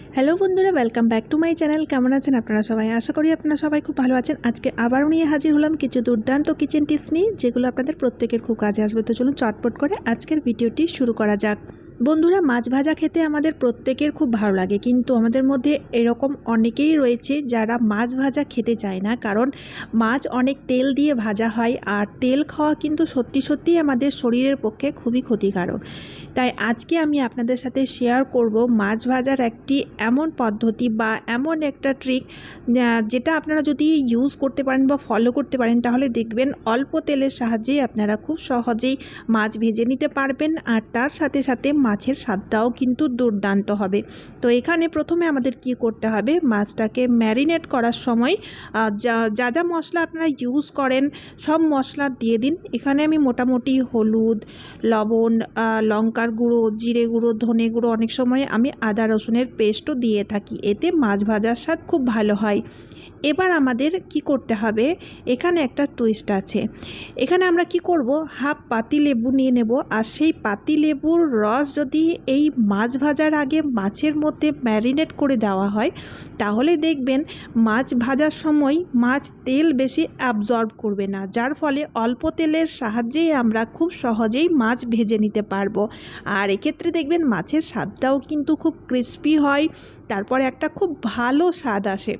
Hello বন্ধুরা welcome back to my channel কেমন আছেন আপনারা সবাই? আশা করি আপনারা সবাই খুব ভালো আছেন। আজকে আবারও নিয়ে হাজির হলাম কিছু দুর্দান্ত কিচেন টিপস নিয়ে, যেগুলো আপনাদের প্রত্যেকের খুব কাজে আসবে। তো চলুন চটপট করে আজকের ভিডিওটি শুরু করা যাক। বন্ধুরা, মাছ ভাজা খেতে আমাদের প্রত্যেকের খুব ভালো লাগে, কিন্তু আমাদের মধ্যে এরকম অনেকেই রয়েছে যারা মাছ ভাজা খেতে চায় না, কারণ মাছ অনেক তেল দিয়ে ভাজা হয় আর তেল খাওয়া কিন্তু সত্যি সত্যিই আমাদের শরীরের পক্ষে খুবই ক্ষতিকারক। তাই আজকে আমি আপনাদের সাথে শেয়ার করব মাছ ভাজার একটি এমন পদ্ধতি বা এমন একটা ট্রিক যেটা আপনারা যদি ইউজ করতে পারেন বা ফলো করতে পারেন, তাহলে দেখবেন অল্প তেলের সাহায্যেই আপনারা খুব সহজেই মাছ ভেজে নিতে পারবেন আর তার সাথে সাথে মাছের স্বাদটাও কিন্তু দুর্দান্ত হবে। তো এখানে প্রথমে আমাদের কি করতে হবে? মাছটাকে ম্যারিনেট করার সময় যা যা মশলা আপনারা ইউজ করেন, সব মশলা দিয়ে দিন। এখানে আমি মোটামুটি হলুদ, লবণ লঙ্কার গুঁড়ো, জিরে গুঁড়ো, ধনে গুঁড়ো অনেক সময় আমি আদা রসুনের পেস্টও দিয়ে থাকি। এতে মাছ ভাজার স্বাদ খুব ভালো হয়। এবার আমাদের কি করতে হবে? এখানে একটা টুইস্ট আছে। এখানে আমরা কি করব? হাফ পাতি লেবু নিয়ে নেব। আর সেই পাতি লেবুর রস যদি এই মাছ ভাজার আগে মাছের মধ্যে ম্যারিনেট করে দেওয়া হয়, তাহলে দেখবেন মাছ ভাজার সময় মাছ তেল বেশি অ্যাবজর্ব করবে না, যার ফলে অল্প তেলের সাহায্যেই আমরা খুব সহজেই মাছ ভেজে নিতে পারব। আর এক্ষেত্রে দেখবেন মাছের স্বাদটাও কিন্তু খুব ক্রিস্পি হয়, তারপরে একটা খুব ভালো স্বাদ আসে।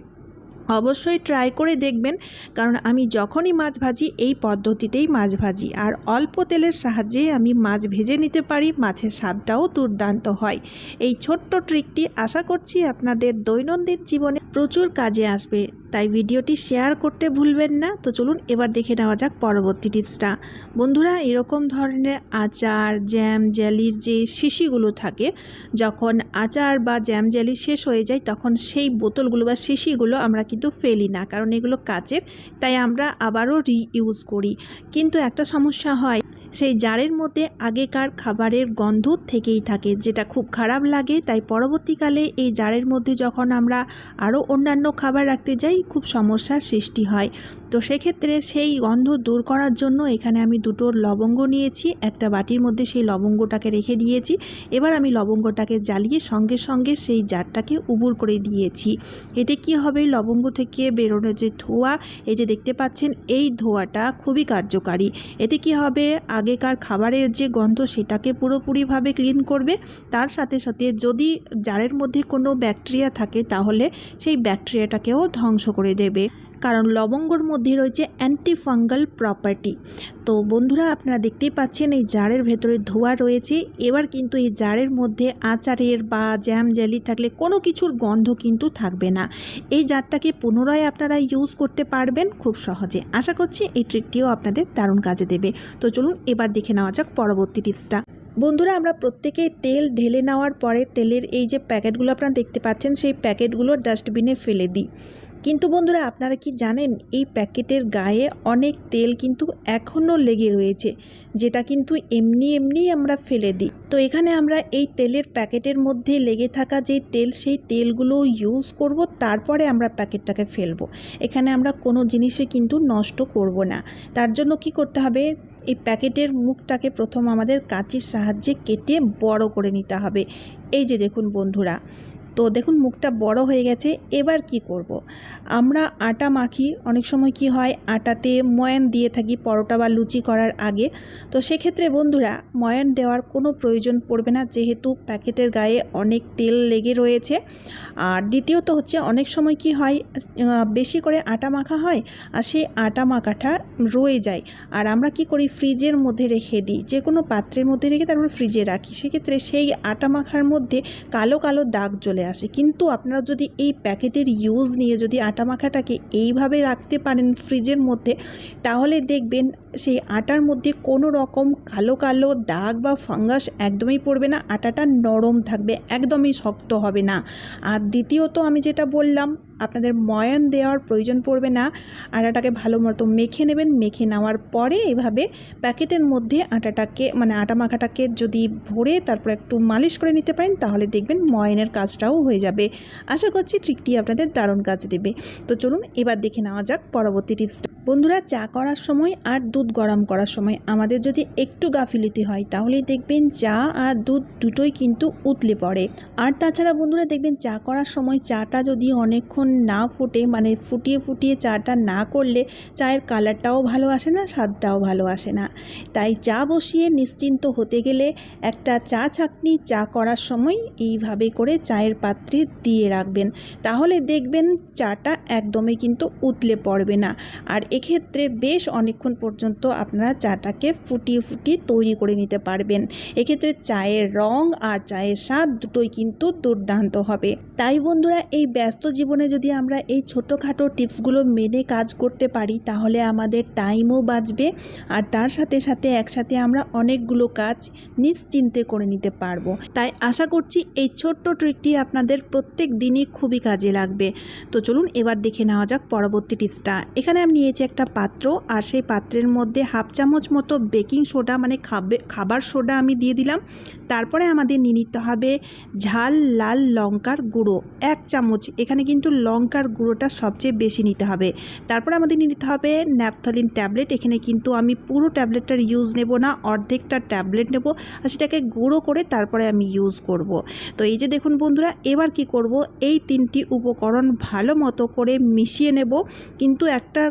অবশ্যই ট্রাই করে দেখবেন, কারণ আমি যখনই মাছ ভাজি, এই পদ্ধতিতেই মাছ ভাজি। আর অল্প তেলের সাহায্যে আমি মাছ ভেজে নিতে পারি, মাছের স্বাদটাও দুর্দান্ত হয়। এই ছোট্ট ট্রিকটি আশা করছি আপনাদের দৈনন্দিন জীবনে প্রচুর কাজে আসবে। তাই ভিডিওটি শেয়ার করতে ভুলবেন না। তো চলুন এবার দেখে নেওয়া যাক পরবর্তী টিপসটা। বন্ধুরা, এরকম ধরনের আচার, জ্যাম জ্যালির যে শিশিগুলো থাকে, যখন আচার বা জ্যাম জ্যালি শেষ হয়ে যায়, তখন সেই বোতলগুলো বা শিশিগুলো আমরা কিন্তু ফেলি না, কারণ এগুলো কাচের, তাই আমরা আবারও রিইউজ করি। কিন্তু একটা সমস্যা হয় সেই জারের মধ্যে আগেকার খাবারের গন্ধ থেকেই থাকে, যেটা খুব খারাপ লাগে। তাই পরবর্তীকালে এই জারের মধ্যে যখন আমরা আরও অন্যান্য খাবার রাখতে যাই, খুব সমস্যার সৃষ্টি হয়। তো সেক্ষেত্রে সেই গন্ধ দূর করার জন্য এখানে আমি দুটো লবঙ্গ নিয়েছি, একটা বাটির মধ্যে সেই লবঙ্গটাকে রেখে দিয়েছি। এবার আমি লবঙ্গটাকে জ্বালিয়ে সঙ্গে সঙ্গে সেই জারটাকে উবুর করে দিয়েছি। এতে কি হবে? লবঙ্গ থেকে বেরোনো যে ধোঁয়া, এই যে দেখতে পাচ্ছেন, এই ধোঁয়াটা খুবই কার্যকারী। এতে কি হবে? আগেকার খাবারের যে গন্ধ সেটাকে পুরোপুরিভাবে ক্লিন করবে। তার সাথে সাথে যদি জারের মধ্যে কোনো ব্যাকটেরিয়া থাকে তাহলে সেই ব্যাকটেরিয়াটাকেও ধ্বংস করে দেবে। কারণ লবঙ্গর মধ্যে রয়েছে অ্যান্টিফাঙ্গাল প্রপার্টি তো বন্ধুরা, আপনারা দেখতেই পাচ্ছেন এই জারের ভেতরে ধোয়া রয়েছে। এবার কিন্তু এই জারের মধ্যে আচারের বা জ্যাম জেলি থাকলে কোনো কিছুর গন্ধ কিন্তু থাকবে না। এই জারটাকে পুনরায় আপনারা ইউজ করতে পারবেন খুব সহজে। আশা করছি এই ট্রিকটিও আপনাদের দারুণ কাজে দেবে। তো চলুন এবার দেখে নেওয়া যাক পরবর্তী টিপসটা বন্ধুরা, আমরা প্রত্যেকেই তেল ঢেলে নেওয়ার পরে তেলের এই যে প্যাকেটগুলো আপনারা দেখতে পাচ্ছেন, সেই প্যাকেটগুলো ডাস্টবিনে ফেলে দিই। কিন্তু বন্ধুরা, আপনারা কি জানেন, এই প্যাকেটের গায়ে অনেক তেল কিন্তু এখনও লেগে রয়েছে, যেটা কিন্তু এমনি এমনি আমরা ফেলে দিই। তো এখানে আমরা এই তেলের প্যাকেটের মধ্যে লেগে থাকা যে তেল, সেই তেলগুলো ইউজ করব, তারপরে আমরা প্যাকেটটাকে ফেলব। এখানে আমরা কোনো জিনিসে কিন্তু নষ্ট করব না। তার জন্য কি করতে হবে, এই প্যাকেটের মুখটাকে প্রথম আমাদের কাঁচির সাহায্যে কেটে বড় করে নিতে হবে। এই যে দেখুন বন্ধুরা তো দেখুন মুখটা বড় হয়ে গেছে, এবার কি করব। আমরা আটা মাখি, অনেক সময় কি হয়, আটাতে ময়ান দিয়ে থাকি পরোটা বা লুচি করার আগে। তো সেক্ষেত্রে বন্ধুরা, ময়ান দেওয়ার কোনো প্রয়োজন পড়বে না, যেহেতু প্যাকেটের গায়ে অনেক তেল লেগে রয়েছে। আর দ্বিতীয়ত হচ্ছে, অনেক সময় কি হয় বেশি করে আটা মাখা হয় আর সেই আটা মাখাটা রয়ে যায়। আর আমরা কি করি, ফ্রিজের মধ্যে রেখে দিই। যে কোনো পাত্রের মধ্যে রেখে তারপর ফ্রিজে রাখি। সেক্ষেত্রে সেই আটা মাখার মধ্যে কালো কালো দাগ চলে আসে। কিন্তু আপনারা যদি এই প্যাকেটের ইউজ নিয়ে যদি আটা মাখাটাকে এইভাবে রাখতে পারেন ফ্রিজের মধ্যে, তাহলে দেখবেন সেই আটার মধ্যে কোনো রকম কালো কালো দাগ বা ফাঙ্গাস একদমই পড়বে না, আটাটা নরম থাকবে, একদমই শক্ত হবে না। আর দ্বিতীয়ত আমি যেটা বললাম আপনাদের ময়ান দেওয়ার প্রয়োজন পড়বে না। আটাটাকে ভালো মতো মেখে নেবেন। মেখে নেওয়ার পরে এভাবে প্যাকেটের মধ্যে আটাটাকে মানে আটা মাখাটাকে যদি ভরে তারপর একটু মালিশ করে নিতে পারেন, তাহলে দেখবেন ময়নের কাজটাও হয়ে যাবে। আশা করছি ট্রিকটি আপনাদের দারুণ কাজ দেবে। তো চলুন এবার দেখে নেওয়া যাক পরবর্তী টিপসটা। বন্ধুরা, চা করার সময় আর দুধ গরম করার সময় আমাদের যদি একটু গাফিলতি হয়, তাহলেই দেখবেন চা আর দুধ দুটোই কিন্তু উতলে পড়ে। আর তাছাড়া বন্ধুরা, দেখবেন চা করার সময় চাটা যদি অনেকক্ষণ না ফুটে মানে ফুটিয়ে ফুটিয়ে চাটা না করলে চায়ের কালারটাও ভালো আসে না, স্বাদটাও ভালো আসে না। তাই চা বসিয়ে নিশ্চিন্ত হতে গেলে একটা চা ছাঁকনি চা করার সময় এইভাবে করে চায়ের পাত্রে দিয়ে রাখবেন। তাহলে দেখবেন চাটা একদমই কিন্তু উতলে পড়বে না। আর এক্ষেত্রে বেশ অনেকক্ষণ পর্যন্ত আপনারা চাটাকে ফুটিয়ে ফুটিয়ে তৈরি করে নিতে পারবেন। এক্ষেত্রে চায়ের রং আর চায়ের স্বাদ দুটোই কিন্তু দুর্দান্ত হবে। তাই বন্ধুরা, এই ব্যস্ত জীবনে যদি আমরা এই ছোটোখাটো টিপসগুলো মেনে কাজ করতে পারি, তাহলে আমাদের টাইমও বাঁচবে আর তার সাথে সাথে একসাথে আমরা অনেকগুলো কাজ নিশ্চিন্তে করে নিতে পারব। তাই আশা করছি এই ছোট্ট ট্রিকটি আপনাদের প্রত্যেক দিনই খুবই কাজে লাগবে। তো চলুন এবার দেখে নেওয়া যাক পরবর্তী টিপসটা। এখানে আমি নিয়েছি একটা পাত্র আর সেই পাত্রের মধ্যে হাফ চামচ মতো বেকিং সোডা মানে খাবে, খাবার সোডা আমি দিয়ে দিলাম। তারপরে আমাদের নিয়ে নিতে হবে ঝাল লাল লঙ্কার গুঁড়ো, এক চামচ। এখানে কিন্তু লঙ্কার গুঁড়োটা সবচেয়ে বেশি নিতে হবে। তারপরে আমাদের নিয়ে নিতে হবে ন্যাপথলিন ট্যাবলেট। এখানে কিন্তু আমি পুরো ট্যাবলেটটার ইউজ নেব না, অর্ধেকটা ট্যাবলেট নেব আর সেটাকে গুঁড়ো করে তারপরে আমি ইউজ করব। তো এই যে দেখুন বন্ধুরা, এবার কি করব? এই তিনটি উপকরণ ভালো মতো করে মিশিয়ে নেব। কিন্তু একটা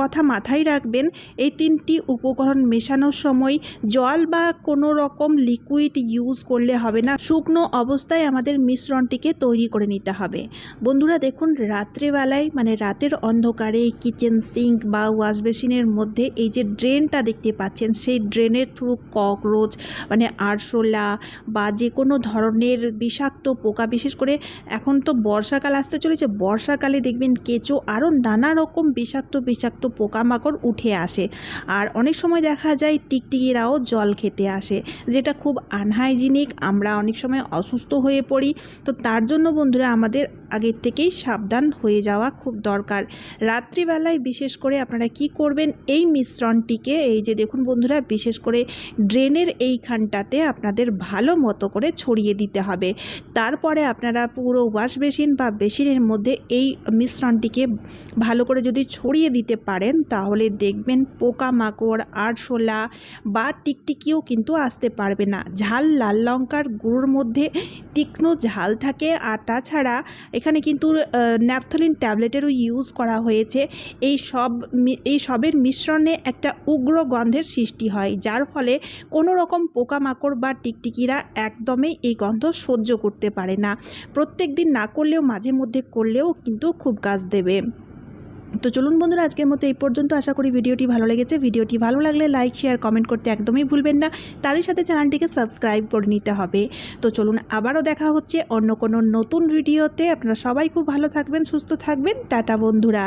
কথা মাথায় রাখবেন, এই তিনটি উপকরণ মেশানোর সময় জল বা কোনো রকম লিকুইড ইউজ করলে হবে না। শুকনো অবস্থায় আমাদের মিশ্রণটিকে তৈরি করে নিতে হবে। বন্ধুরা দেখুন, রাত্রেবেলায় মানে রাতের অন্ধকারে কিচেন সিঙ্ক বা ওয়াশ বেসিনের মধ্যে এই যে ড্রেনটা দেখতে পাচ্ছেন, সেই ড্রেনের থ্রু ককরোচ মানে আরশোলা বা যে কোনো ধরনের বিষাক্ত পোকা, বিশেষ করে এখন তো বর্ষাকাল আসতে চলেছে, বর্ষাকালে দেখবেন কেঁচো আরও নানা রকম বিষাক্ত বিষাক্ত পোকামাকড় উঠে আসে। আর অনেক সময় দেখা যায় টিকটিকিরাও জল খেতে আসে, যেটা খুব আনহাইজিনিক আমরা অনেক সময় অসুস্থ হয়ে পড়ি। তো তার জন্য বন্ধুরা আমাদের আগের থেকেই সাবধান হয়ে যাওয়া খুব দরকার। রাত্রিবেলায় বিশেষ করে আপনারা কি করবেন, এই মিশ্রণটিকে, এই যে দেখুন বন্ধুরা, বিশেষ করে ড্রেনের এইখানটাতে আপনাদের ভালো মতো করে ছড়িয়ে দিতে হবে। তারপরে আপনারা পুরো ওয়াশ বেসিন বা বেসিনের মধ্যে এই মিশ্রণটিকে ভালো করে যদি ছড়িয়ে দিতে পারেন, তাহলে দেখবেন পোকামাকড়, আরশোলা বা টিকটিকিও কিন্তু আসতে পারবে না। ঝাল, লাল লঙ্কার গুঁড়োর মধ্যে তীক্ষ্ণ ঝাল থাকে। আর তাছাড়া এখানে কিন্তু ন্যাপথলিন ট্যাবলেটেরও ইউজ করা হয়েছে। এই সব এই সবের মিশ্রণে একটা উগ্র গন্ধের সৃষ্টি হয়, যার ফলে কোনো রকম পোকামাকড় বা টিকটিকিরা একদমই এই গন্ধ সহ্য করতে পারে না। প্রত্যেক দিন না করলেও, মাঝে মধ্যে করলেও কিন্তু খুব কাজ দেবে। তো চলুন বন্ধুরা, আজকের মতো এই পর্যন্ত। আশা করি ভিডিওটি ভালো লেগেছে। ভিডিওটি ভালো লাগলে লাইক, শেয়ার, কমেন্ট করতে একদমই ভুলবেন না। তারই সাথে চ্যানেলটিকে সাবস্ক্রাইব করে নিতে হবে। তো চলুন, আবারও দেখা হচ্ছে অন্য কোনো নতুন ভিডিওতে। আপনারা সবাই খুব ভালো থাকবেন, সুস্থ থাকবেন। টাটা বন্ধুরা।